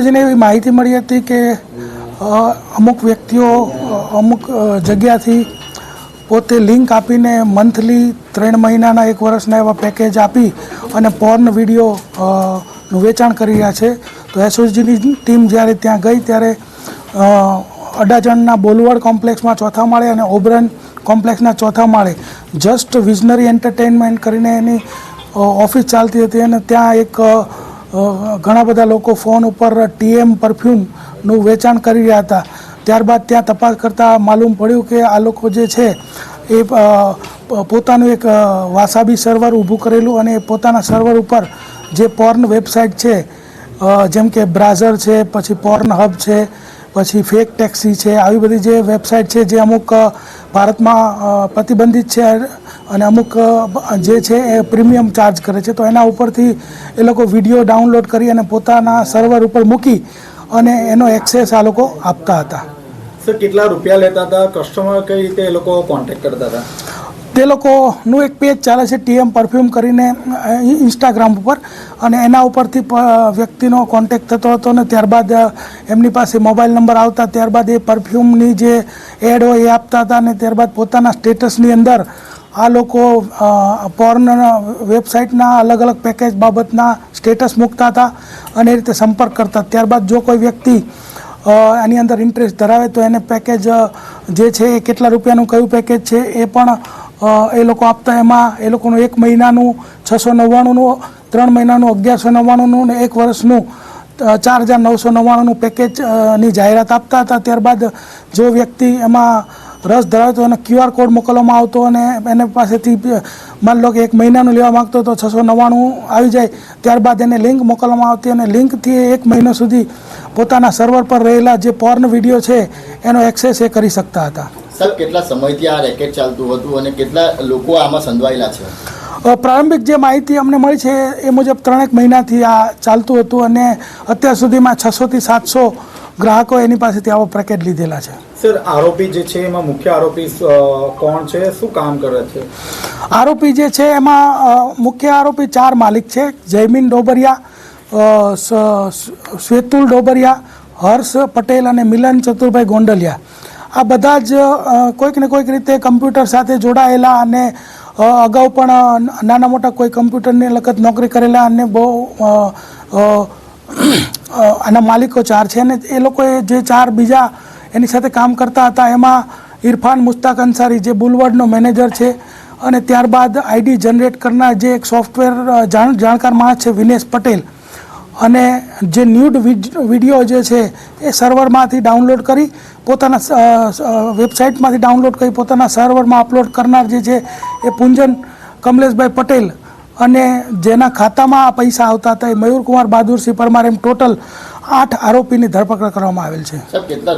જેને એવી માહિતી મળી હતી કે અમુક વ્યક્તિઓ અમુક જગ્યાથી પોતે લિંક આપીને મંથલી ત્રણ મહિનાના એક વર્ષના એવા પેકેજ આપી અને પોર્ન વીડિયો નું વેચાણ કરી રહ્યા છે. તો એસઓજીની ટીમ જ્યારે ત્યાં ગઈ ત્યારે અડાજણના બોલવડ કોમ્પ્લેક્સમાં ચોથા માળે અને ઓબરન કોમ્પ્લેક્સના ચોથા માળે જસ્ટ વિઝનરી એન્ટરટેનમેન્ટ કરીને એની ઓફિસ ચાલતી હતી અને ત્યાં એક ઘણા બધા લોકો ફોન ઉપર ટીએમ પરફ્યુમનું વેચાણ કરી રહ્યા હતા. ત્યારબાદ ત્યાં તપાસ કરતાં માલુમ પડ્યું કે આ લોકો જે છે એ પોતાનું એક વાસાબી સર્વર ઊભું કરેલું અને પોતાના સર્વર ઉપર જે પોર્ન વેબસાઇટ છે જેમ કે બ્રાઝર છે, પછી પોર્ન હબ છે, પછી ફેક ટેક્સી છે, આવી બધી જે વેબસાઇટ છે જે અમુક ભારતમાં પ્રતિબંધિત છે અને અમુક જે છે એ પ્રીમિયમ ચાર્જ કરે છે. તો એના ઉપરથી એ લોકો વીડિયો ડાઉનલોડ કરી અને પોતાના સર્વર ઉપર મૂકી અને એનો એક્સેસ આ લોકો આપતા હતા. સર કેટલા રૂપિયા લેતા હતા? કસ્ટમર કઈ રીતે એ લોકો કોન્ટેક્ટ કરતા હતા? તે લોકોનું એક પેજ ચાલે છે ટીએમ પરફ્યુમ કરીને ઇન્સ્ટાગ્રામ ઉપર. અને એના ઉપરથી વ્યક્તિનો કોન્ટેક્ટ થતો હતો ને ત્યારબાદ એમની પાસે મોબાઈલ નંબર આવતા. ત્યારબાદ એ પરફ્યુમની જે એડ હોય એ આપતા હતા અને ત્યારબાદ પોતાના સ્ટેટસની અંદર આ લોકો પોર્ન વેબસાઇટના અલગ અલગ પેકેજ બાબતના સ્ટેટસ મૂકતા હતા અને એ રીતે સંપર્ક કરતા ત્યારબાદ જો કોઈ વ્યક્તિ આની અંદર ઇન્ટરેસ્ટ ધરાવે તો એને પેકેજ જે છે એ કેટલા રૂપિયાનું, કયું પેકેજ છે એ પણ એ લોકો આપતા એમાં, એ લોકોનું એક મહિનાનું છસો નવ્વાણુંનું, ત્રણ મહિનાનું અગિયારસો નવ્વાણુંનું ને એક વર્ષનું ચાર હજાર નવસો નવ્વાણુંનું પેકેજની જાહેરાત આપતા હતા. ત્યારબાદ જો વ્યક્તિ એમાં રસ ધરાવતો અને ક્યુઆર કોડ મોકલવામાં આવતો અને એને પાસેથી માની લો કે એક મહિનાનું લેવા માગતો તો છસો નવ્વાણું આવી જાય ત્યારબાદ એને લિંક મોકલવામાં આવતી અને લિંકથી એક મહિનો સુધી પોતાના સર્વર પર રહેલા જે પોર્ન વીડિયો છે એનો એક્સેસ એ કરી શકતા હતા. સર કેટલા સમયથી આ રેકેટ ચાલતું હતું અને કેટલા લોકો આમાં સંડવાયેલા છે? પ્રારંભિક જે માહિતી અમને મળી છે એ મુજબ ત્રણેક મહિનાથી આ ચાલતું હતું અને અત્યાર સુધીમાં છસોથી સાતસો ગ્રાહકો એની પાસેથી આવો પ્રકેટ લીધેલા છે. સર આરોપી જે છે એમાં મુખ્ય આરોપી કોણ છે? શું કામ કરે છે? આરોપી જે છે એમાં મુખ્ય આરોપી ચાર માલિક છે. જયમીન ડોબરિયા શ્વેતુલ ડોબરિયા હર્ષ પટેલ અને મિલન ચતુરભાઈ ગોંડલિયા. આ બધા જ કોઈક ને કોઈક રીતે કમ્પ્યુટર સાથે જોડાયેલા અને અગાઉ પણ નાના મોટા કોઈ કમ્પ્યુટરની લગત નોકરી કરેલા અને બહુ આના માલિકો ચાર છે અને એ લોકોએ જે ચાર બીજા એની સાથે કામ કરતા હતા, એમાં ઇરફાન મુસ્તાક અંસારી જે બુલવર્ડનો મેનેજર છે અને ત્યારબાદ આઈડી જનરેટ કરનાર જે એક સોફ્ટવેર જાણ, જાણકાર માણસ છે, વિનેશ પટેલ. અને જે ન્યૂડ વીડિયો જે છે એ સર્વરમાંથી ડાઉનલોડ કરી પોતાના વેબસાઇટમાંથી ડાઉનલોડ કરી પોતાના સર્વરમાં અપલોડ કરનાર જે છે એ પુંજન કમલેશભાઈ પટેલ અને જેના ખાતામાં આ પૈસા આવતા હતા એ મયુરકુમાર બહાદુરસિંહ પરમાર એમ ટોટલ આઠ આરોપીની ધરપકડ કરવામાં આવેલ છે. કેટલા